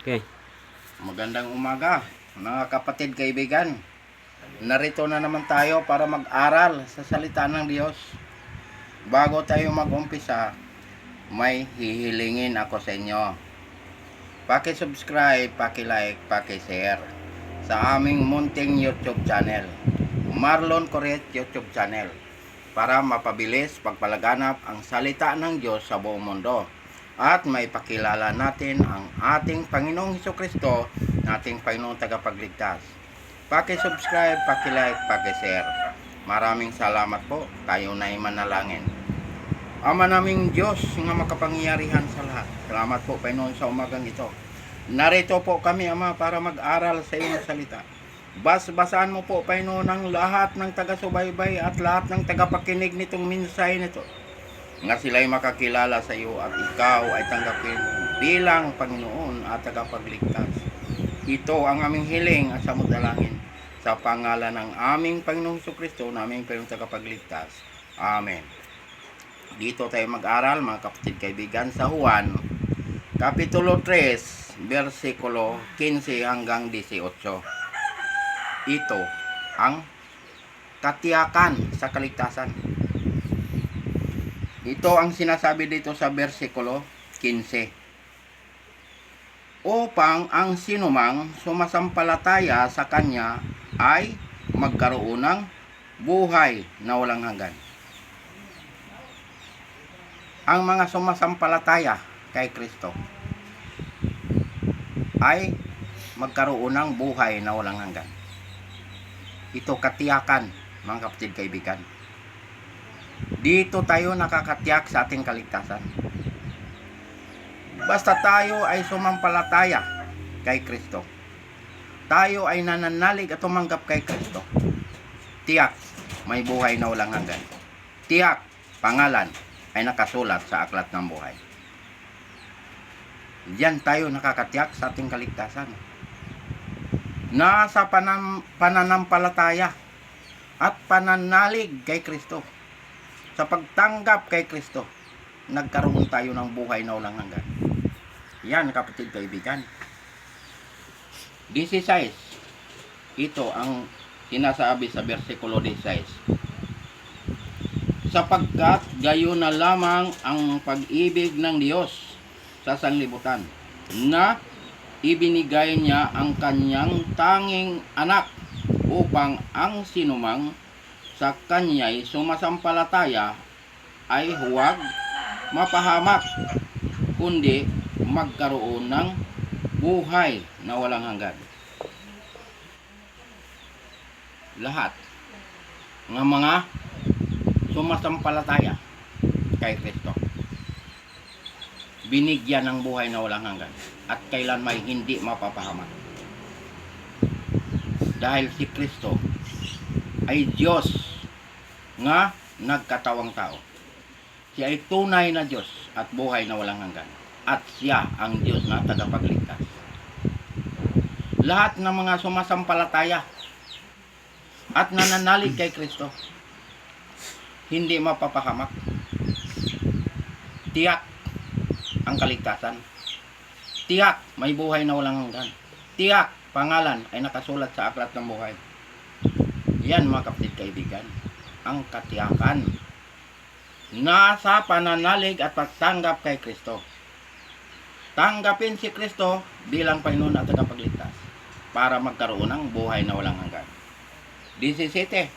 Okay. Magandang umaga, mga kapatid kaibigan. Narito na naman tayo para mag-aral sa salita ng Diyos. Bago tayo mag-umpisa, may hihilingin ako sa inyo. Paki-subscribe, paki-like, paki-share sa aming munting YouTube channel. Marlon Corret YouTube channel para mapabilis pagpalaganap ang salita ng Diyos sa buong mundo at may pakilala natin ang ating Panginoong Heso Kristo ating Panginoong Tagapagligtas. Paki-subscribe, paki-like, paki-share. Maraming salamat po. Tayo na manalangin. Ama naming Diyos nga makapangyarihan sa lahat. Salamat po Panginoon sa umagang ito. Narito po kami Ama para mag-aral sa iyong salita. Bas-basahan mo po Panginoon ang lahat ng taga-subaybay at lahat ng tagapakinig nitong minsay nito nga sila'y makakilala sa iyo at ikaw ay tanggapin bilang Panginoon at tagapagligtas. Ito ang aming hiling at samudalangin sa pangalan ng aming Panginoong Hesus Kristo na aming Panginoong tagapagligtas. Amen. Dito tayo mag-aral mga kapatid kaibigan sa Juan Kapitulo 3 versikulo 15 hanggang 18. Ito ang katiyakan sa kaligtasan. Ito ang sinasabi dito sa versikulo 15. Upang ang sinumang sumasampalataya sa Kanya ay magkaroon ng buhay na walang hanggan. Ang mga sumasampalataya kay Kristo ay magkaroon ng buhay na walang hanggan. Ito katiyakan, mga kapatid kaibigan. Dito tayo nakakatiyak sa ating kaligtasan. Basta tayo ay sumampalataya kay Kristo. Tayo ay nananalig at tumanggap kay Kristo. Tiyak, may buhay na walang hanggan. Tiyak, pangalan ay nakasulat sa aklat ng buhay. Diyan tayo nakakatiyak sa ating kaligtasan. Nasa panam, pananampalataya at pananalig kay Kristo sa pagtanggap kay Kristo, nagkaroon tayo ng buhay na walang hanggan. Yan, kapatid kaibigan. 16. Ito ang sinasabi sa versikulo 16. Sapagkat gayon na lamang ang pag-ibig ng Diyos sa sanglibutan na ibinigay niya ang kanyang tanging anak upang ang sinumang sa kanya'y sumasampalataya ay huwag mapahamak kundi magkaroon ng buhay na walang hanggan. Lahat ng mga sumasampalataya kay Kristo binigyan ng buhay na walang hanggan at kailan may hindi mapapahamak. Dahil si Kristo ay Diyos nga nagkatawang tao. Siya ay tunay na Diyos at buhay na walang hanggan. At siya ang Diyos na tagapagligtas. Lahat ng mga sumasampalataya at nananalig kay Kristo hindi mapapahamak. Tiyak ang kaligtasan. Tiyak may buhay na walang hanggan. Tiyak pangalan ay nakasulat sa aklat ng buhay. Yan mga kapatid kaibigan, ang katiyakan. Nasa pananalig at pagtanggap kay Kristo. Tanggapin si Kristo bilang Panginoon at tagapagligtas para magkaroon ng buhay na walang hanggan. 17.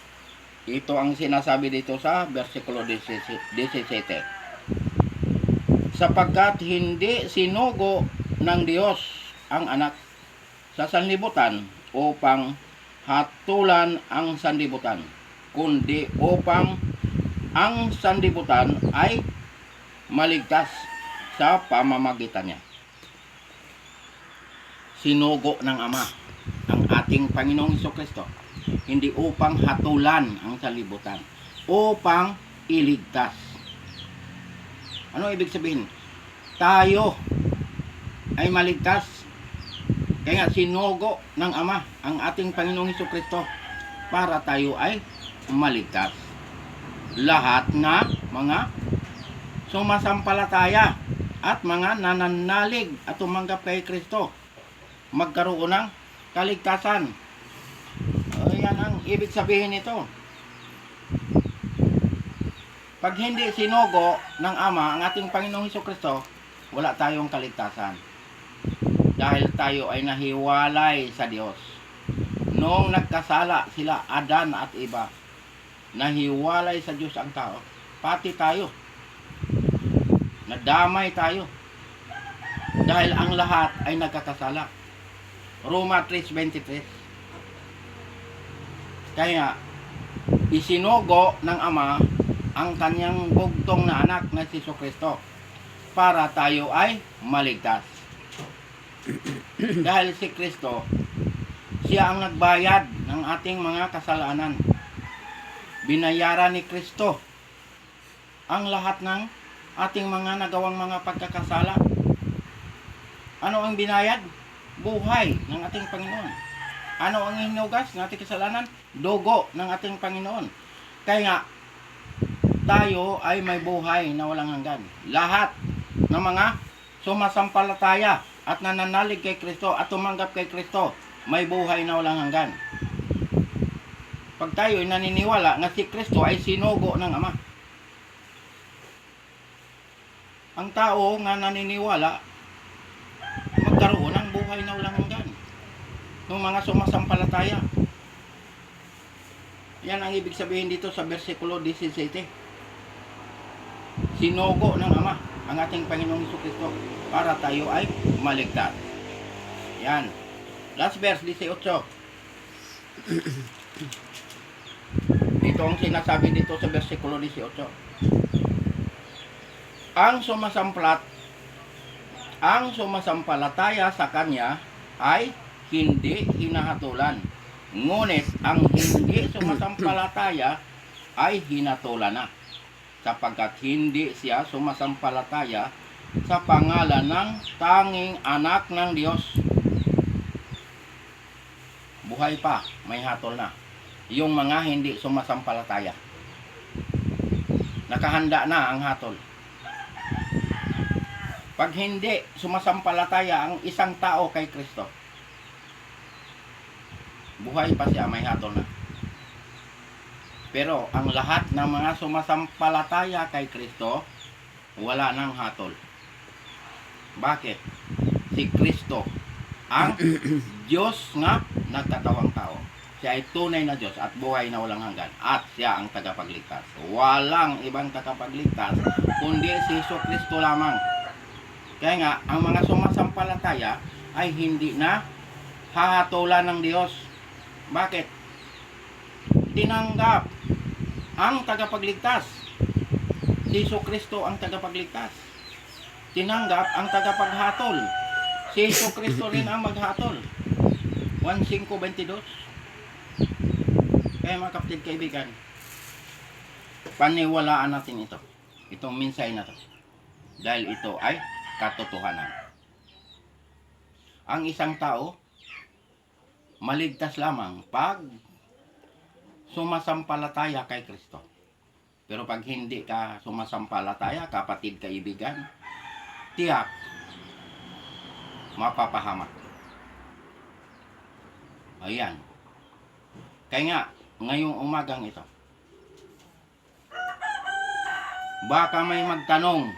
Ito ang sinasabi dito sa versikulo 17. Sapagkat hindi sinugo ng Diyos ang anak sa sanlibutan upang hatulan ang sandibutan, kundi upang ang sandibutan ay maligtas sa pamamagitan niya. Sinugo ng Ama ang ating Panginoong Kristo, hindi upang hatulan ang sanlibutan, upang iligtas. Ano ibig sabihin? Tayo ay maligtas kaya sinugo ng Ama ang ating Panginoong Kristo para tayo ay maligtas. Lahat na mga sumasampalataya at mga nananalig at tumanggap kay Kristo magkaroon ng kaligtasan. O, yan ang ibig sabihin nito. Pag hindi sinugo ng Ama ang ating Panginoong Hesus Kristo, wala tayong kaligtasan. Dahil tayo ay nahiwalay sa Diyos. Noong nagkasala sila, Adan at iba, nahiwalay sa Diyos ang tao. Pati tayo. Nadamay tayo. Dahil ang lahat ay nagkakasala. Roma 3.23 Kaya, isinugo ng Ama ang kanyang bugtong na anak na si Kristo para tayo ay maligtas. Dahil si Kristo, siya ang nagbayad ng ating mga kasalanan. Binayaran ni Kristo ang lahat ng ating mga nagawang mga pagkakasala. Ano ang binayad? Buhay ng ating Panginoon. Ano ang hinugas ng ating kasalanan? Dugo ng ating Panginoon. Kaya nga, tayo ay may buhay na walang hanggan. Lahat ng mga sumasampalataya at nananalig kay Kristo at tumanggap kay Kristo, may buhay na walang hanggan. Pag tayo ay naniniwala na si Kristo ay sinugo ng Ama. Ang tao nga naniniwala, magkaroon ng buhay na walang hanggan. Ng mga sumasampalataya. Yan ang ibig sabihin dito sa versikulo 17 sinugo ng Ama ang ating Panginoong Hesus Kristo para tayo ay maligtas. Yan. Last verse, 18. Dito ang sinasabi dito sa versikulo 18. Ang sumasamplat, ang sumasampalataya sa Kanya ay hindi hinahatulan. Ngunit ang hindi sumasampalataya ay hinatulan na sapagkat hindi siya sumasampalataya sa pangalan ng tanging anak ng Diyos. Buhay pa, may hatol na. Yung mga hindi sumasampalataya. Nakahanda na ang hatol. Pag hindi sumasampalataya ang isang tao kay Kristo, buhay pa siya, may hatol na. Pero ang lahat ng mga sumasampalataya kay Kristo, wala nang hatol. Bakit? Si Kristo ang Diyos nga nagkatawang tao. Siya ay tunay na Diyos at buhay na walang hanggan. At siya ang tagapagligtas. Walang ibang tagapagligtas kundi si Iso Kristo lamang. Kaya nga, ang mga sumasampalataya ay hindi na hahatulan ng Diyos. Bakit? tinanggap ang tagapagligtas. Si Iso Kristo ang tagapagligtas. Tinanggap ang tagapaghatol. Si Iso Kristo rin ang maghatol. 1.5.22 Kaya mga kapatid kaibigan, paniwalaan natin ito. Itong minsay na to. Dahil ito ay katotohanan. Ang isang tao, maligtas lamang pag sumasampalataya kay Kristo. Pero pag hindi ka sumasampalataya, kapatid, kaibigan, tiyak, mapapahamak. Ayan. Kaya nga, ngayong umagang ito, baka may magtanong,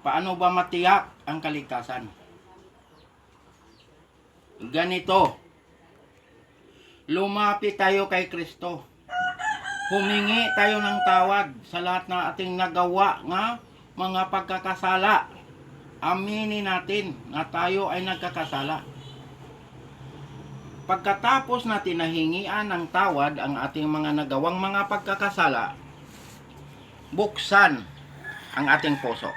paano ba matiyak ang kaligtasan? Ganito, lumapit tayo kay Kristo. Humingi tayo ng tawad sa lahat ng ating nagawa nga mga pagkakasala. Aminin natin na tayo ay nagkakasala. Pagkatapos natin nahingian ng tawad ang ating mga nagawang mga pagkakasala, buksan ang ating puso.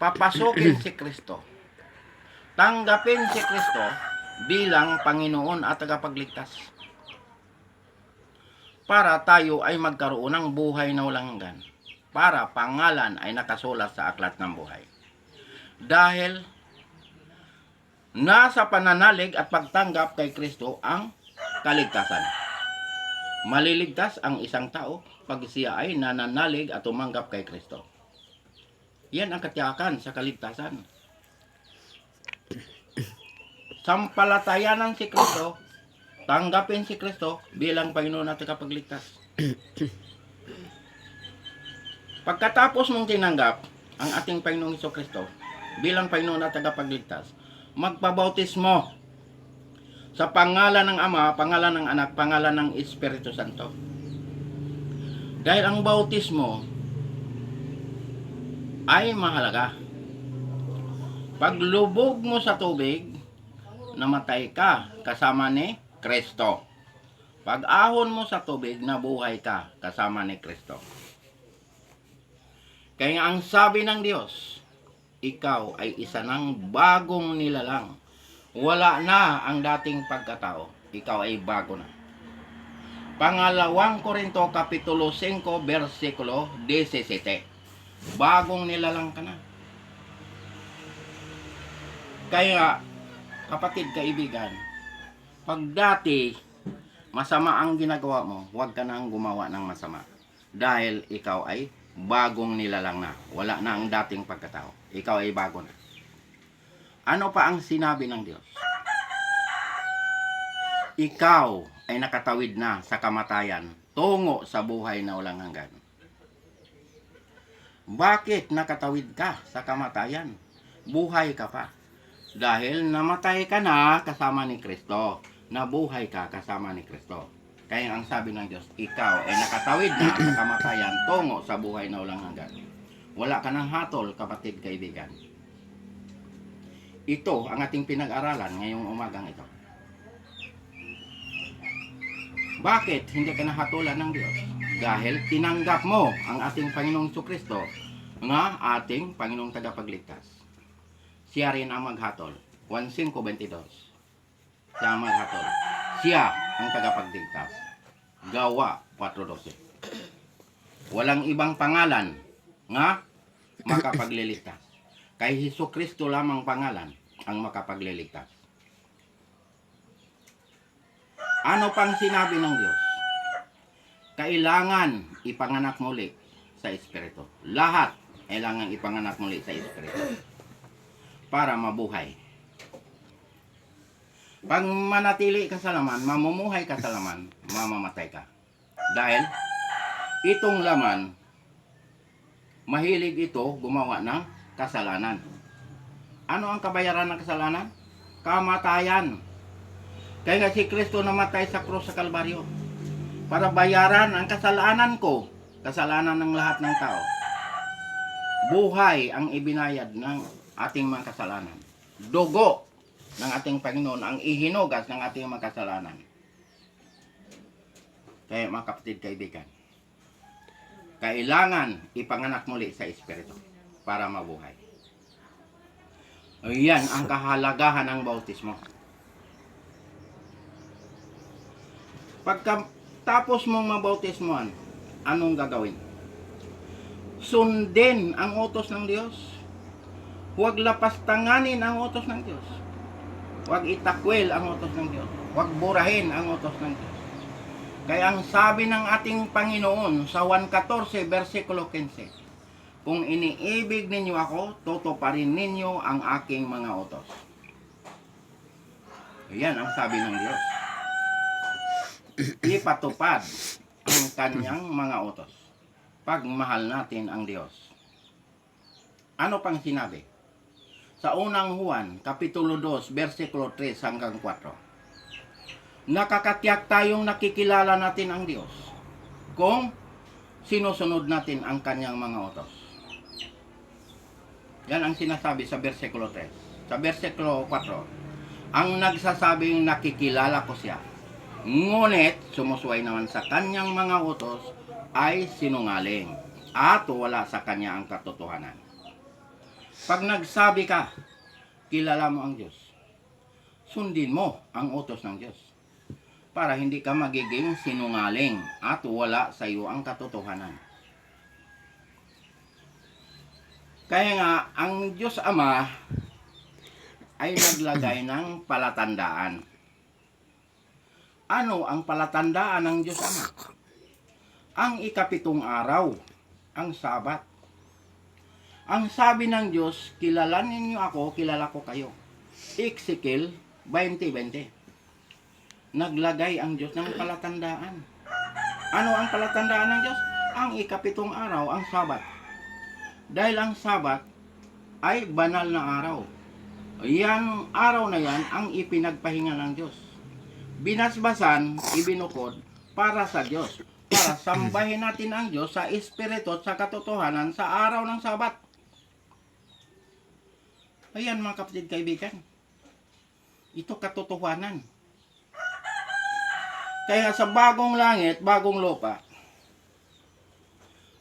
Papasukin si Kristo. Tanggapin si Kristo bilang Panginoon at tagapagligtas. Para tayo ay magkaroon ng buhay na walang hanggan. Para pangalan ay nakasulat sa aklat ng buhay. Dahil nasa pananalig at pagtanggap kay Kristo ang kaligtasan. Maliligtas ang isang tao pag siya ay nananalig at tumanggap kay Kristo. Yan ang katiyakan sa kaligtasan. sampalatayanan si Kristo, tanggapin si Kristo bilang Panginoon at tagapagligtas. Pagkatapos mong tinanggap ang ating Panginoong Kristo bilang Panginoon at tagapagligtas, magpabautismo sa pangalan ng Ama, pangalan ng Anak, pangalan ng Espiritu Santo. Dahil ang bautismo ay mahalaga. Paglubog mo sa tubig, namatay ka kasama ni Kristo. Pag ahon mo sa tubig, nabuhay ka kasama ni Kristo. Kaya ang sabi ng Diyos, ikaw ay isa ng bagong nilalang. Wala na ang dating pagkatao. Ikaw ay bago na. Pangalawang Korinto Kapitulo 5 versikulo 17. Bagong nilalang ka na. Kaya kapatid kaibigan, pag dati masama ang ginagawa mo, huwag ka nang gumawa ng masama. Dahil ikaw ay bagong nilalang na. Wala na ang dating pagkatao. Ikaw ay bago na. Ano pa ang sinabi ng Diyos? Ikaw ay nakatawid na sa kamatayan tungo sa buhay na walang hanggan. Bakit nakatawid ka sa kamatayan? Buhay ka pa. Dahil namatay ka na kasama ni Kristo. Nabuhay ka kasama ni Kristo. Kaya ang sabi ng Diyos, ikaw ay nakatawid na sa kamatayan tungo sa buhay na walang hanggan. Wala ka ng hatol, kapatid kaibigan. Ito ang ating pinag-aralan ngayong umagang ito. Bakit hindi ka nahatulan ng Diyos? Dahil tinanggap mo ang ating Panginoong Kristo nga ating Panginoong Tagapagligtas. Siya rin ang maghatol. 1522. Siya ang maghatol. Siya ang tagapagligtas. Gawa 4.12. Walang ibang pangalan nga makapagliligtas. Kay Hesus Kristo lamang pangalan ang makapagliligtas. Ano pang sinabi ng Diyos? Kailangan ipanganak muli sa Espiritu. Lahat kailangan ipanganak muli sa Espiritu para mabuhay. Pag manatili ka sa laman, mamumuhay ka sa laman, mamamatay ka. Dahil itong laman, mahilig ito gumawa ng kasalanan. Ano ang kabayaran ng kasalanan? Kamatayan. Kaya si Kristo namatay sa krus sa Kalbaryo para bayaran ang kasalanan ko, kasalanan ng lahat ng tao. Buhay ang ibinayad ng ating mga kasalanan. Dugo ng ating Panginoon ang ihinugas ng ating mga kasalanan. Kaya mga kapatid kaibigan, kailangan ipanganak muli sa Espiritu para mabuhay. Yan ang kahalagahan ng bautismo. Pagka tapos mong mabautismoan, anong gagawin? Sundin ang utos ng Diyos. Huwag lapastanganin ang utos ng Diyos. Huwag itakwil ang utos ng Diyos. Huwag burahin ang utos ng Diyos. Kaya ang sabi ng ating Panginoon sa 1.14 versikulo 15, Kung iniibig ninyo ako, tutuparin ninyo ang aking mga utos. Yan ang sabi ng Diyos. Ipatupad ang kanyang mga utos. Pagmahal natin ang Diyos. Ano pang sinabi? Sa unang Juan, Kapitulo 2, versikulo 3 hanggang 4. Nakakatiyak tayong nakikilala natin ang Diyos kung sinusunod natin ang kanyang mga utos. Yan ang sinasabi sa versikulo 3. Sa versikulo 4, ang nagsasabing nakikilala ko siya. Ngunit sumusuway naman sa kanyang mga utos ay sinungaling at wala sa kanya ang katotohanan. Pag nagsabi ka, kilala mo ang Diyos, sundin mo ang utos ng Diyos para hindi ka magiging sinungaling at wala sa iyo ang katotohanan. Kaya nga, ang Diyos Ama ay naglagay ng palatandaan. Ano ang palatandaan ng Diyos Ama? Ang ikapitong araw, ang Sabat. Ang sabi ng Diyos, kilalanin niyo ako, kilala ko kayo. Ezekiel 20-20. Naglagay ang Diyos ng palatandaan. Ano ang palatandaan ng Diyos? Ang ikapitong araw, ang Sabat. Dahil ang Sabat ay banal na araw. Yan araw na yan ang ipinagpahinga ng Diyos. Binasbasan, ibinukod para sa Diyos. Para sambahin natin ang Diyos sa espiritu at sa katotohanan sa araw ng Sabat. Ayan mga kapatid kaibigan. Ito katotohanan. Kaya sa bagong langit, bagong lupa,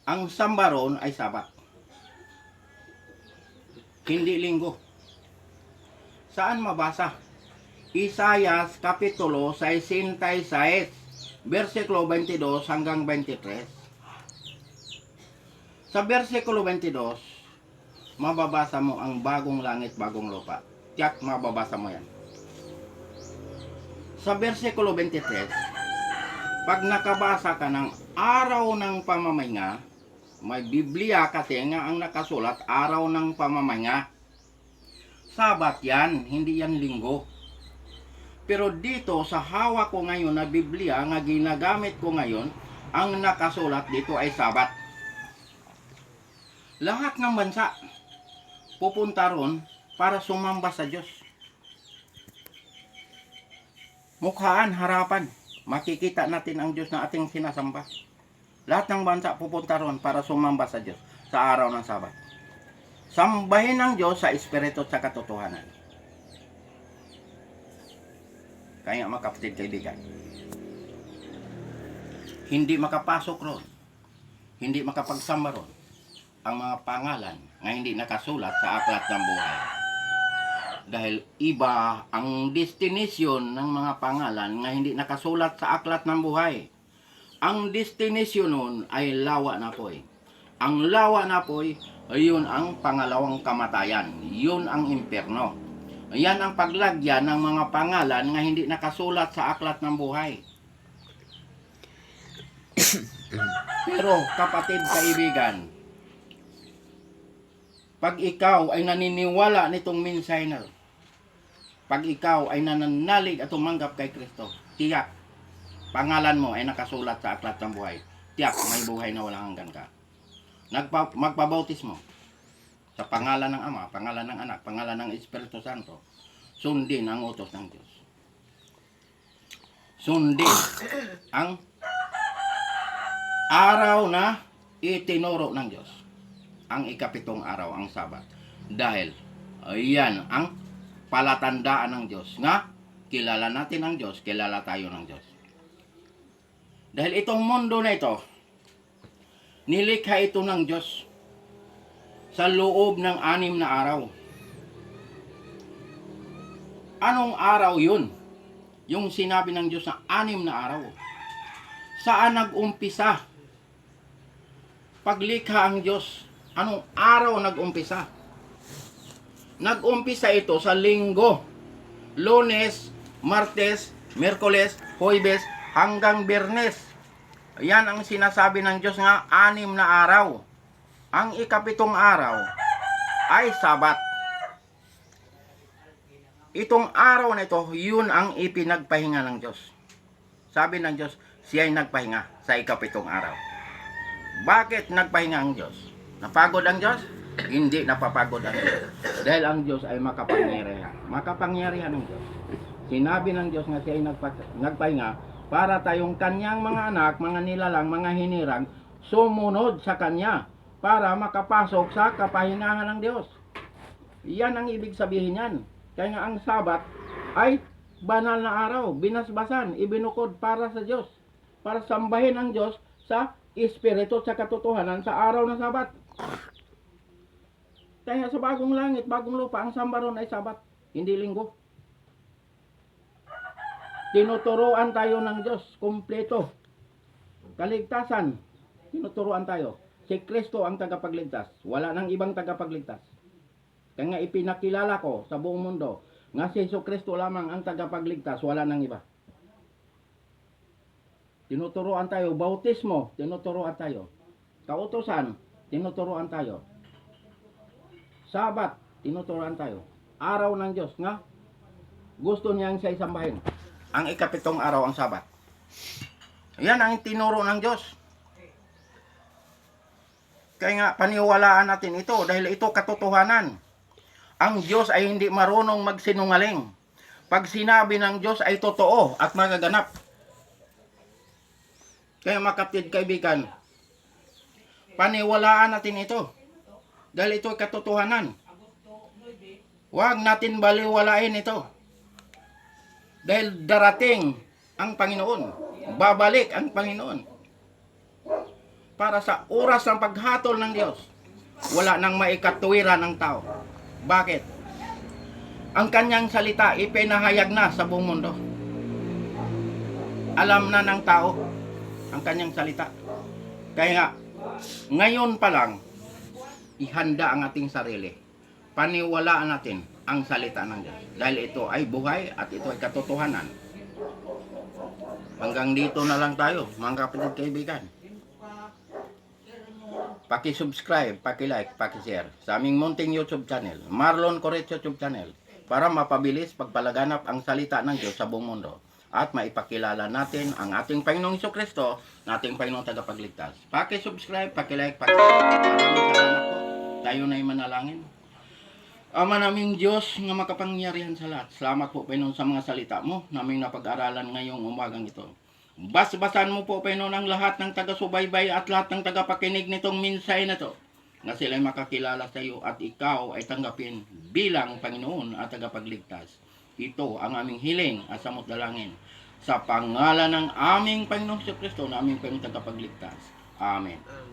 ang sambaron ay sabat. Hindi linggo. Saan mabasa? Isayas Kapitulo 66, versikulo 22 hanggang 23. Sa versikulo 22, mababasa mo ang bagong langit, bagong lupa. Tiyak mababasa mo yan. Sa versikulo 23, pag nakabasa ka ng araw ng pamamahinga, may Biblia kasi nga ang nakasulat araw ng pamamahinga. Sabat yan, hindi yan linggo. Pero dito sa hawak ko ngayon na Biblia nga ginagamit ko ngayon, ang nakasulat dito ay Sabat. Lahat ng bansa pupunta ron para sumamba sa Diyos. Mukhaan, harapan, makikita natin ang Diyos na ating sinasamba. Lahat ng bansa pupunta ron para sumamba sa Diyos sa araw ng Sabat. Sambahin ang Diyos sa Espiritu at sa katotohanan. Kaya mga kapatid kaibigan, hindi makapasok ron, hindi makapagsamba ron ang mga pangalan na hindi nakasulat sa aklat ng buhay. Dahil iba ang destination ng mga pangalan na hindi nakasulat sa aklat ng buhay. Ang destination nun ay lawa na po Ang lawa na po yun ang pangalawang kamatayan. Yun ang impyerno. Yan ang paglagyan ng mga pangalan na hindi nakasulat sa aklat ng buhay. Pero kapatid kaibigan, pag ikaw ay naniniwala nitong na pag ikaw ay nananalig at tumanggap kay Kristo, tiyak, pangalan mo ay nakasulat sa aklat ng buhay. Tiyak, may buhay na walang hanggan ka. Nagpa, magpabautismo sa pangalan ng Ama, pangalan ng Anak, pangalan ng Espiritu Santo. Sundin ang utos ng Diyos. Sundin ang araw na itinuro ng Diyos. Ang ikapitong araw, ang Sabat. Dahil, ayan ang palatandaan ng Diyos nga kilala natin ang Diyos, kilala tayo ng Diyos. Dahil itong mundo na ito, nilikha ito ng Diyos sa loob ng anim na araw. Anong araw yun? Yung sinabi ng Diyos na anim na araw. Saan nag-umpisa? Paglikha ang Diyos, anong araw nag-umpisa? Nag-umpisa ito sa linggo. Lunes, Martes, Merkoles, Huwebes, hanggang Biyernes. Yan ang sinasabi ng Diyos nga anim na araw. Ang ikapitong araw ay Sabat. Itong araw na ito, yun ang ipinagpahinga ng Diyos. Sabi ng Diyos, siya ay nagpahinga sa ikapitong araw. Bakit nagpahinga ang Diyos? Napagod ang Diyos? Hindi napapagod ang Diyos. Dahil ang Diyos ay makapangyarihan. Makapangyarihan ng Diyos. Sinabi ng Diyos nga siya ay nagpa- nagpahinga para tayong kanyang mga anak, mga nilalang, mga hinirang, sumunod sa kanya para makapasok sa kapahingahan ng Diyos. Yan ang ibig sabihin yan. Kaya nga ang Sabat ay banal na araw, binasbasan, ibinukod para sa Diyos. Para sambahin ang Diyos sa Espiritu sa katotohanan sa araw ng Sabat. Kaya sa bagong langit, bagong lupa, ang sambaron ay Sabat, hindi linggo. Tinuturuan tayo ng Diyos, kumpleto. Kaligtasan, tinuturuan tayo. Si Kristo ang tagapagligtas. Wala nang ibang tagapagligtas. Kaya ipinakilala ko sa buong mundo nga si Yesu Kristo lamang ang tagapagligtas, wala nang iba. Tinuturuan tayo, bautismo, tinuturuan tayo. Kautosan, tinuturuan tayo. Sabat, tinuturuan tayo. Araw ng Diyos nga Gusto niyang siya isambahin. Ang ikapitong araw ang sabat. Yan ang tinuro ng Diyos. Kaya nga, paniwalaan natin ito dahil ito katotohanan. Ang Diyos ay hindi marunong magsinungaling. Pag sinabi ng Diyos ay totoo at magaganap. Kaya makaptid kaibigan, paniwalaan natin ito. Dahil ito ay katotohanan. Huwag natin baliwalain ito. Dahil darating ang Panginoon. Babalik ang Panginoon. Para sa oras ng paghatol ng Diyos, wala nang maikatuwiran ng tao. Bakit? Ang kanyang salita ipinahayag na sa buong mundo. Alam na ng tao ang kanyang salita. Kaya nga, ngayon pa lang, ihanda ang ating sarili. Paniwalaan natin ang salita ng Diyos. Dahil ito ay buhay at ito ay katotohanan. Hanggang dito na lang tayo, mga kapatid kaibigan. Paki-subscribe, paki-like, paki-share sa aming munting YouTube channel, Marlon Coret YouTube channel, para mapabilis pagpalaganap ang salita ng Diyos sa buong mundo at maipakilala natin ang ating Panginoong Iso Kristo na ating Panginoong Tagapagligtas. Paki-subscribe, paki-like, paki-share. Maraming salamat po. Tayo na manalangin. Ama naming Diyos nga makapangyarihan sa lahat. Salamat po, Panginoon, sa mga salita mo naming napag-aralan ngayong umagang ito. Basbasan mo po, Panginoon, ang lahat ng taga-subaybay at lahat ng tagapakinig nitong minsay na to na sila'y makakilala sa iyo at ikaw ay tanggapin bilang Panginoon at tagapagligtas. Ito ang aming hiling at samot dalangin sa pangalan ng aming Panginoong Kristo na aming Panginoong tagapagligtas. Amen. Um,